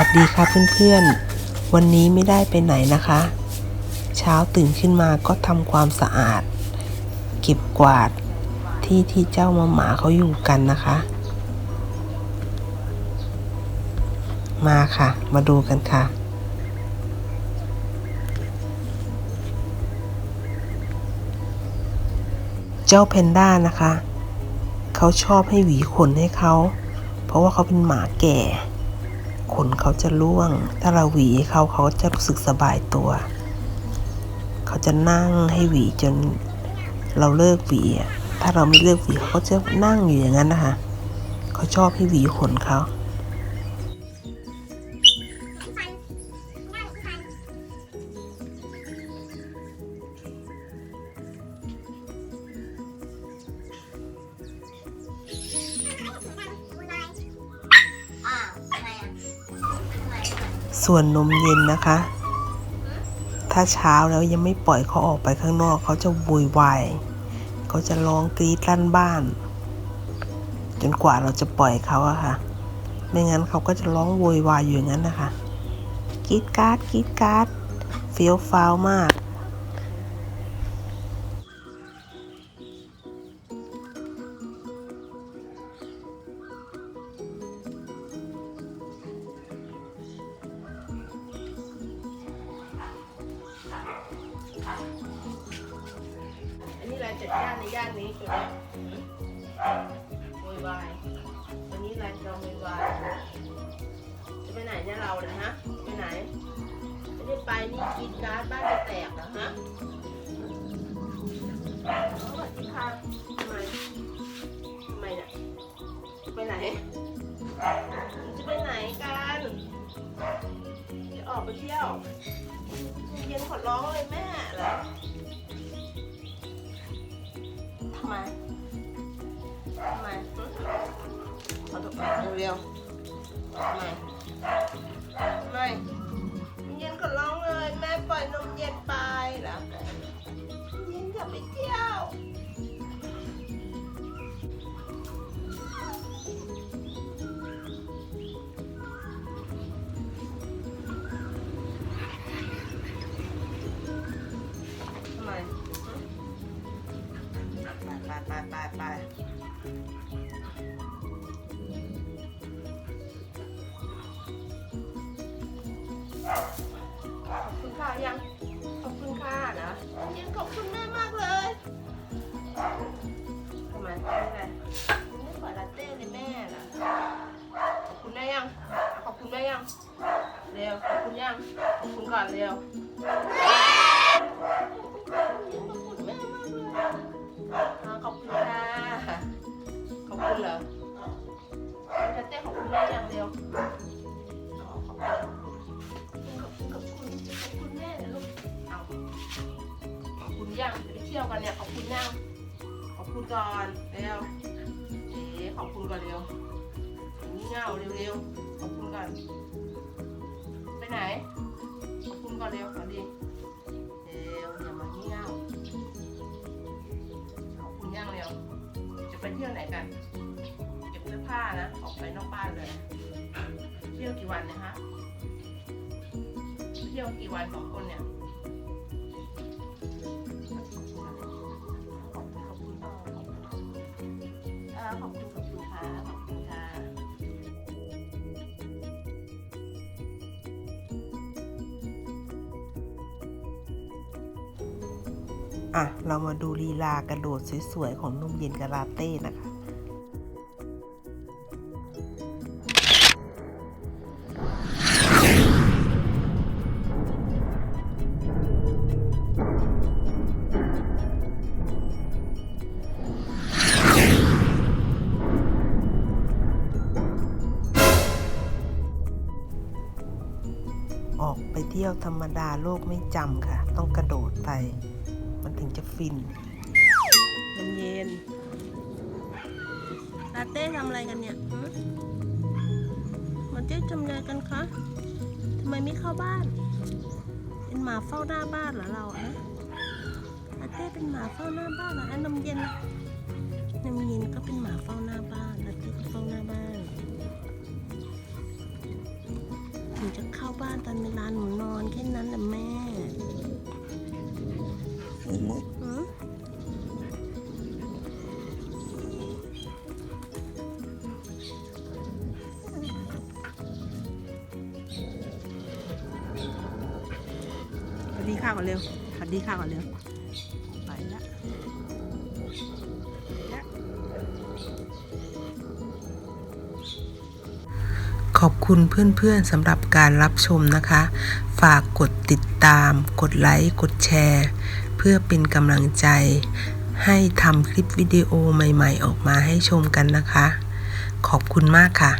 วัสดีค่ะเพื่อนๆ วันนี้ไม่ได้ไปไหนนะคะ เช้าตื่นขึ้นมาก็ทำความสะอาด เก็บกวาดที่ที่เจ้ามาหมาเขาอยู่กันนะคะ มาค่ะ มาดูกันค่ะ เจ้าเพนด้านะคะ เขาชอบให้หวีขนให้เขา เพราะว่าเขาเป็นหมาแก่ ขนเขาจะร่วง ถ้าเราหวีเขาเขาจะรู้สึกสบายตัว เขาจะนั่งให้หวีจนเราเลิกหวีถ้าเราไม่เลิกหวีเขาก็จะนั่งอยู่อย่างนั้นนะคะ เขาชอบให้หวีขนเขา ส่วนนมเย็นนะคะ ถ้าเช้าแล้วยังไม่ปล่อยเขาออกไปข้างนอก เขาจะบุยวายเขาจะร้องกรีดลั่นบ้าน จนกว่าเราจะปล่อยเขาอะค่ะ ไม่งั้นเขาก็จะร้องโวยวายอยู่อย่างนั้นนะคะกรีดการ์ดกรีดการ์ดเฟี้ยวฟ้าวมาก จัดย่านในย่านนี้จุดนี้โวยวายวันนี้เราจะโวยวายจะไปไหนเนี่ยเราเนี่ยฮะไปไหนไม่ได้ไปนี่กินการ์ดบ้านจะแตกเหรอฮะสวัสดีค่ะทำไมทำไมเนี่ยจะไปไหนจะไปไหนกันจะออกไปเที่ยวเย็นขอร้องเลยแม่เหรอ มทำไมขอตกเร็วๆทำไมทำไมเย็นก็ร้องเลย แม่ปล่อยนมเย็นไปแล้วเย็นจะไปเที่ยว ไปไปไปไปขอบคุณค่ะยัง ขอบคุณค่ะนะยังขอบคุณแม่มากเลยทำไมไม่เป็นไรคุณไม่ขอลาเต้เลยแม่นะขอบคุณแม่ยัง ขอบคุณแม่ยัง เร็ว ขอบคุณยัง ขอบคุณก่อนเร็ว คุณยังจะไปเที่ยวกันเนี่ยขอบคุณยังขอบคุณก่อนเร็วเอ๋ขอบคุณก่อนเร็วนี่เงาเร็วๆขอบคุณก่อนไปไหนขอบคุณก่อนเร็วก่อนดีเร็วอย่ามาเงี้ยวขอบคุณย่างเร็วจะไปเที่ยวไหนกันเก็บเสื้อผ้านะออกไปนอกบ้านเลย เที่ยวกี่วันนะคะเที่ยวกี่วันสองคนเนี่ย อะ เรามาดูลีลากระโดดสวยๆ ของนุ่มเย็นกบลาเต้นะคะออกไปเที่ยวธรรมดาโลกไม่จำค่ะ ต้องกระโดดไป จะฟิน เย็นเย็นลาเต้ทำอะไรกันเนี่ยหือมาเต้ทำอะไรกันคะทำไมไม่เข้าบ้าน เป็นหมาเฝ้าหน้าบ้านเหรอเราอะฮะลาเต้เป็นหมาเฝ้าหน้าบ้านเหรออันนมเย็นนะนมเย็นก็เป็นหมาเฝ้าหน้าบ้านลาเต้ก็เฝ้าหน้าบ้านเข้าบ้านตอนเวลาหนูนอนแค่นั้นแหละแม่ หือสวัสดีค่ะก่อนเร็วสวัสดีค่ะก่อนเร็ว ไปละขอบคุณเพื่อนๆสำหรับการรับชมนะคะ ฝากกดติดตาม กดไลค์ กดแชร์ เพื่อเป็นกำลังใจ ให้ทำคลิปวิดีโอใหม่ๆ ออกมาให้ชมกันนะคะ ขอบคุณมากค่ะ